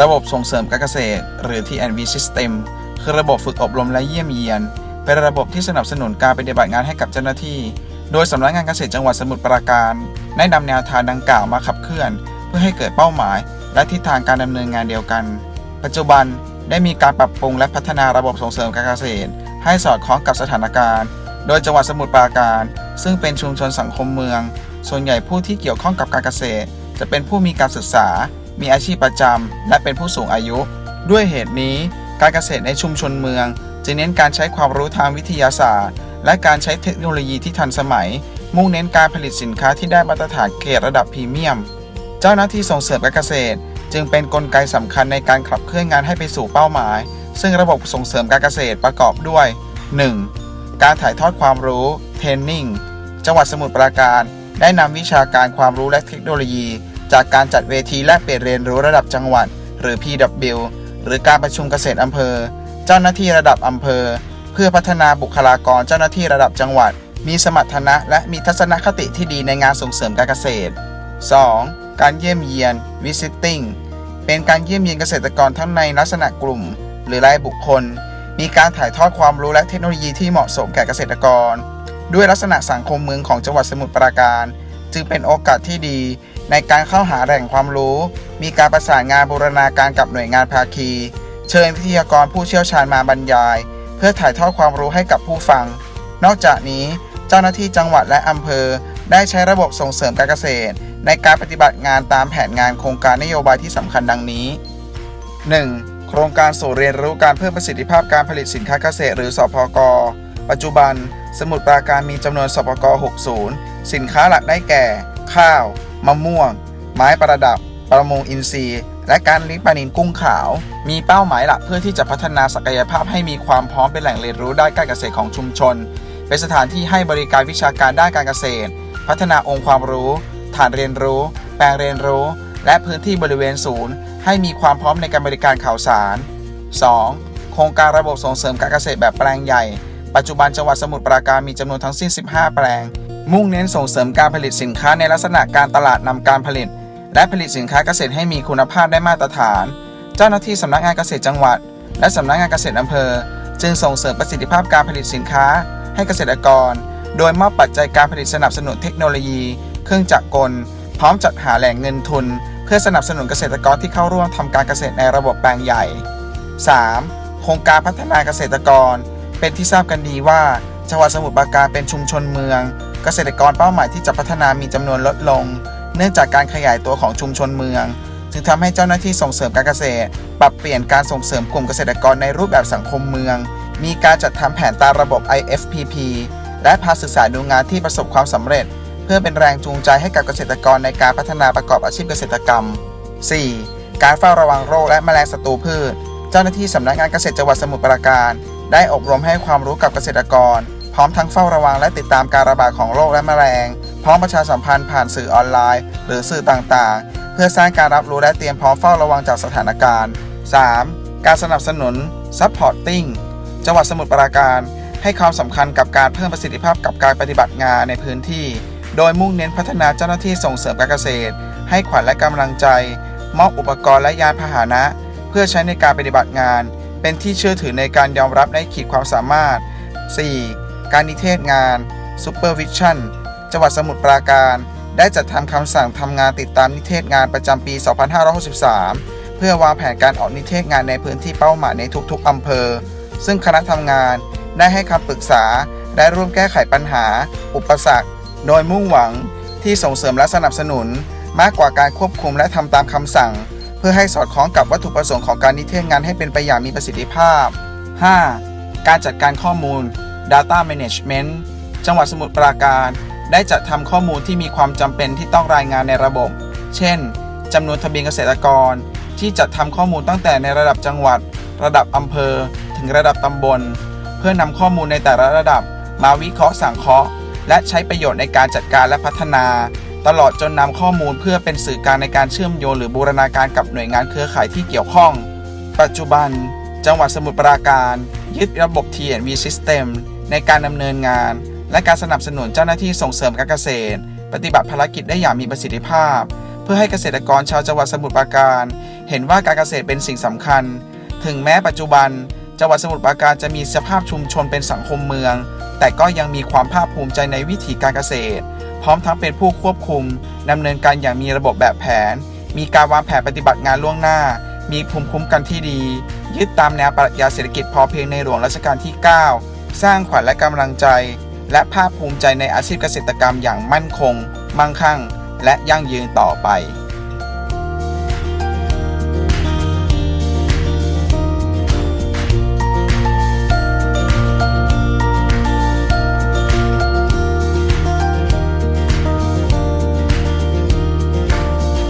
ระบบส่งเสริมการเกษตร หรือ T&V System คือระบบฝึกอบรมและเยี่ยมเยียน เป็นระบบที่สนับสนุนการปฏิบัติงานให้กับเจ้าหน้าที่ โดยสำนักงานเกษตรจังหวัดสมุทรปราการ ได้นำแนวทางดังกล่าวมาขับเคลื่อน เพื่อให้เกิดเป้าหมาย และทิศทางการดำเนินงานเดียวกัน ปัจจุบันได้มีการปรับปรุงและพัฒนาระบบส่งเสริมการเกษตร ให้สอดคล้องกับสถานการณ์ โดยจังหวัดสมุทรปราการ ซึ่งเป็นชุมชนสังคมเมือง ส่วนใหญ่ผู้ที่เกี่ยวข้องกับการเกษตร จะเป็นผู้มีการศึกษา มีอาชีพประจำและเป็นผู้สูงอายุ ด้วยเหตุนี้ การเกษตรในชุมชนเมืองจึงเน้นการใช้ความรู้ทางวิทยาศาสตร์ และการใช้เทคโนโลยีที่ทันสมัย มุ่งเน้นการผลิตสินค้าที่ได้มาตรฐานเกรดระดับพรีเมียม เจ้าหน้าที่ส่งเสริมการเกษตร จึงเป็นนกลไกสำคัญในการขับเคลื่อนงานให้ไปสู่เป้าหมาย ซึ่งระบบส่งเสริมการเกษตรประกอบด้วย 1. การถ่ายทอดความรู้เทรนนิ่งจังหวัดสมุทรปราการ ได้นำวิชาการความรู้และเทคโนโลยี จากการจัดเวทีแลกเปลี่ยนเรียนรู้ระดับจังหวัด หรือ PW หรือการประชุมเกษตรอำเภอ เจ้าหน้าที่ระดับอำเภอ เพื่อพัฒนาบุคลากรเจ้าหน้าที่ระดับจังหวัด มีสมรรถนะและมีทัศนคติที่ดีในงานส่งเสริมการเกษตร 2. การเยี่ยมเยียน visiting เป็นการเยี่ยมเยียนเกษตรกรทั้งในลักษณะกลุ่ม หรือรายบุคคล มีการถ่ายทอดความรู้และเทคโนโลยีที่เหมาะสมแก่เกษตรกร ด้วยลักษณะสังคมเมืองของจังหวัดสมุทรปราการ จึงเป็นโอกาสที่ดี ในการเข้าหาแหล่งความรู้ มีการประสานงานบูรณาการกับหน่วยงานภาคี เชิญวิทยากรผู้เชี่ยวชาญมาบรรยาย เพื่อถ่ายทอดความรู้ให้กับผู้ฟัง นอกจากนี้เจ้าหน้าที่จังหวัดและอำเภอ ได้ใช้ระบบส่งเสริมการเกษตร ในการปฏิบัติงานตามแผนงานโครงการนโยบายที่สำคัญดังนี้ 1. โครงการสู่เรียนรู้การเพิ่มประสิทธิภาพการผลิตสินค้าเกษตร หรือสพก ปัจจุบัน สมุทรปราการมีจำนวนสพก 60 สินค้าหลักได้แก่ ข้าว มะม่วง ไม้ประดับ ประมงอินทรีย์ และการเลี้ยงปลานิลกุ้งขาว มีเป้าหมายหลักเพื่อที่จะพัฒนาศักยภาพให้มีความพร้อมเป็นแหล่งเรียนรู้ด้านการเกษตรของชุมชน เป็นสถานที่ให้บริการวิชาการด้านการเกษตร พัฒนาองค์ความรู้ ฐานเรียนรู้ แปลงเรียนรู้ และพื้นที่บริเวณศูนย์ ให้มีความพร้อมในการบริการข่าวสาร 2. โครงการระบบส่งเสริมการเกษตรแบบแปลงใหญ่ ปัจจุบันจังหวัดสมุทรปราการมีจำนวนทั้งสิ้น 15 แปลง มุ่งเน้นส่งเสริมการผลิตสินค้าในลักษณะการตลาดนำการผลิต และผลิตสินค้าเกษตรให้มีคุณภาพได้มาตรฐาน เจ้าหน้าที่สำนักงานเกษตรจังหวัด และสำนักงานเกษตรอำเภอ จึงส่งเสริมประสิทธิภาพการผลิตสินค้า ให้เกษตรกร โดยมอบปัจจัยการผลิตสนับสนุนเทคโนโลยี เครื่องจักรกล พร้อมจัดหาแหล่งเงินทุน เพื่อสนับสนุนเกษตรกรที่เข้าร่วมทำการเกษตรในระบบแปลงใหญ่ 3. โครงการพัฒนาเกษตรกร เป็นที่ทราบกันดีว่าจังหวัดสมุทรปราการเป็นชุมชนเมือง เกษตรกรเป้าหมายที่จะพัฒนามีจำนวนลดลง เนื่องจากการขยายตัวของชุมชนเมือง จึงทำให้เจ้าหน้าที่ส่งเสริมการเกษตร ปรับเปลี่ยนการส่งเสริมกลุ่มเกษตรกรในรูปแบบสังคมเมือง มีการจัดทำแผนตามระบบ IFPP และพาศึกษาดูงานที่ประสบความสำเร็จ เพื่อเป็นแรงจูงใจให้กับเกษตรกรในการพัฒนาประกอบอาชีพเกษตรกรรม 4. การเฝ้าระวังโรคและแมลงศัตรูพืช เจ้าหน้าที่สำนักงานเกษตรจังหวัดสมุทรปราการ ได้อบรมให้ความรู้กับเกษตรกร พร้อมทั้งเฝ้าระวังและติดตามการระบาดของโรคและแมลง พร้อมประชาสัมพันธ์ผ่านสื่อออนไลน์ หรือสื่อต่างๆ เพื่อสร้างการรับรู้และเตรียมพร้อมเฝ้าระวังจากสถานการณ์ 3. การสนับสนุน supporting จังหวัดสมุทรปราการให้ความสำคัญกับการเพิ่มประสิทธิภาพกับการปฏิบัติงานในพื้นที่ โดยมุ่งเน้นพัฒนาเจ้าหน้าที่ส่งเสริมการเกษตร ให้ขวัญและกำลังใจ มอบอุปกรณ์และยานพาหนะ เพื่อใช้ในการปฏิบัติงาน เป็นที่เชื่อถือในการยอมรับในขีดความสามารถ 4. การนิเทศงาน Supervision จังหวัดสมุทรปราการ ได้จัดทำคำสั่งทำงานติดตามนิเทศงานประจำปี 2563 เพื่อวางแผนการออกนิเทศงานในพื้นที่เป้าหมายในทุกๆอำเภอ ซึ่งคณะทำงานได้ให้คำปรึกษา และร่วมแก้ไขปัญหา อุปสรรค โดยมุ่งหวังที่ส่งเสริมและสนับสนุน มากกว่าการควบคุมและทำตามคำสั่ง เพื่อให้สอดคล้องกับวัตถุประสงค์ของการนิเทศงานให้เป็นไปอย่างมีประสิทธิภาพ 5. การจัดการข้อมูล Data Management จังหวัดสมุทรปราการ ได้จัดทำข้อมูลที่มีความจำเป็นที่ต้องรายงานในระบบ เช่นจำนวนทะเบียนเกษตรกร ที่จัดทำข้อมูลตั้งแต่ในระดับจังหวัด ระดับอำเภอ ถึงระดับตำบล เพื่อนำข้อมูลในแต่ละระดับ มาวิเคราะห์สังเคราะห์ และใช้ประโยชน์ในการจัดการและพัฒนา ตลอดจนนำข้อมูลเพื่อเป็นสื่อกลางในการเชื่อมโยงหรือบูรณาการกับหน่วยงานเครือข่ายที่เกี่ยวข้อง ปัจจุบัน จังหวัดสมุทรปราการ ยึดระบบ TNV System ในการดำเนินงาน และการสนับสนุนเจ้าหน้าที่ส่งเสริมการเกษตร ปฏิบัติภารกิจได้อย่างมีประสิทธิภาพ เพื่อให้เกษตรกรชาวจังหวัดสมุทรปราการ เห็นว่าการเกษตรเป็นสิ่งสำคัญ ถึงแม้ปัจจุบันจังหวัดสมุทรปราการจะมีสภาพชุมชนเป็นสังคมเมือง แต่ก็ยังมีความภาคภูมิใจในวิถีการเกษตร พร้อมทั้งเป็นผู้ควบคุมดำเนินการอย่างมีระบบแบบแผน มีการวางแผนปฏิบัติงานล่วงหน้า มีภูมิคุ้มกันที่ดี ยึดตามแนวปรัชญาเศรษฐกิจพอเพียงในหลวงรัชกาลที่ 9 สร้างขวัญและกำลังใจ และภาคภูมิใจในอาชีพเกษตรกรรมอย่างมั่นคง มั่งคั่ง และยั่งยืนต่อไป